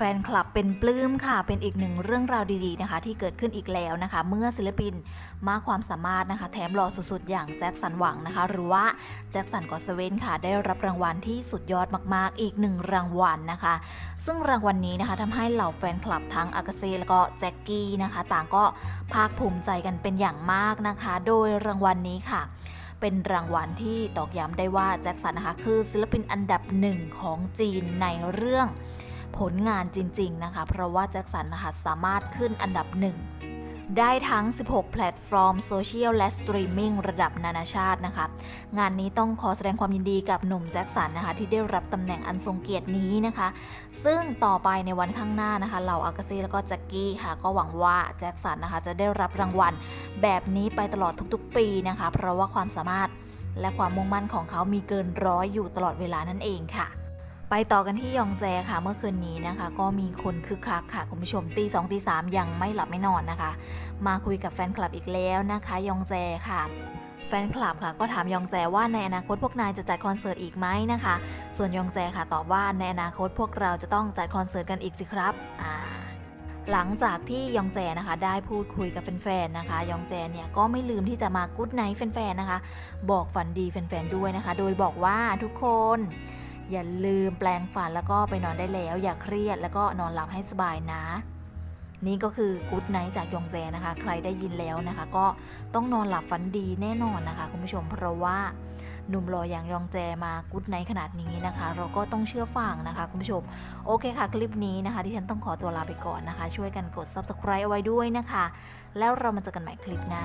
ฟนคลับเป็นปลื้มค่ะ เป็นอีกหนึ่งเรื่องราวดีๆนะคะ ที่เกิดขึ้นอีกแล้วนะคะ เมื่อศิลปินมากความสามารถนะคะ แถมหล่อสุดๆ อย่างแจ็คสันหวังนะคะ หรือว่าแจ็คสันกอสเวนค่ะ ได้รับรางวัลที่สุดยอดมากๆ อีกหนึ่งรางวัลนะคะ ซึ่งรางวัลนี้นะคะทำให้เหล่าแฟนคลับทั้งอากาเซแล้วก็แจ็คกี้นะคะ ต่างก็ภาคภูมิใจกันเป็นอย่างมากนะคะ โดยรางวัลนี้ค่ะเป็นรางวัลที่ตอกย้ำได้ว่าแจ็คสันนะคะคือศิลปินอันดับหนึ่งของจีนในเรื่อง ผลงานจริง ๆ นะคะ เพราะว่าแจ็คสันนะคะสามารถขึ้นอันดับหนึ่งได้ทั้ง 16 แพลตฟอร์มโซเชียลและสตรีมมิ่งระดับนานาชาตินะคะ งานนี้ต้องขอแสดงความยินดีกับหนุ่มแจ็คสันนะคะ ที่ได้รับตำแหน่งอันทรงเกียรตินี้นะคะ ซึ่งต่อไปในวันข้างหน้านะคะ เหล่าอากาเซ่แล้วก็แจ็คกี้ค่ะ ก็หวังว่าแจ็คสันนะคะ จะได้รับรางวัลแบบนี้ไปตลอดทุกๆ ปีนะคะ เพราะว่าความสามารถและความมุ่งมั่นของเขามีเกินร้อยอยู่ตลอดเวลานั่นเองค่ะ ไปต่อกันที่ยองแจค่ะ เมื่อคืนนี้นะคะ ก็มีคนคึกคักค่ะคุณผู้ชมตีสองตีสามยังไม่หลับไม่นอนนะคะ มาคุยกับแฟนคลับอีกแล้วนะคะ ยองแจค่ะแฟนคลับค่ะก็ถามยองแจว่าในอนาคตพวกนายจะจัดคอนเสิร์ตอีกไหมนะคะ ส่วนยองแจค่ะตอบว่าในอนาคตพวกเราจะต้องจัดคอนเสิร์ตกันอีกสิครับอ่าหลังจากที่ยองแจนะคะได้พูดคุยกับแฟนๆนะคะ ยองแจเนี่ยก็ไม่ลืมที่จะมากู๊ดไนท์แฟนๆนะคะ บอกฝันดีแฟนๆด้วยนะคะ โดยบอกว่าทุกคน อย่าลืมแปลงฝันแล้วก็ไปนอนได้แล้ว อย่าเครียดแล้วก็นอนหลับให้สบายนะ นี่ก็คือกู๊ดไนท์จากยองแจนะคะ ใครได้ยินแล้วนะคะ ก็ต้องนอนหลับฝันดีแน่นอนนะคะ คุณผู้ชมเพราะว่าหนุ่มรออย่างยองแจมากู๊ดไนท์ขนาดนี้นะคะ เราก็ต้องเชื่อฟังนะคะ คุณผู้ชม โอเคค่ะ คลิปนี้นะคะที่ฉันต้องขอตัวลาไปก่อนนะคะ ช่วยกันกด subscribe เอาไว้ด้วยนะคะ แล้วเรามาเจอกันใหม่คลิปหน้า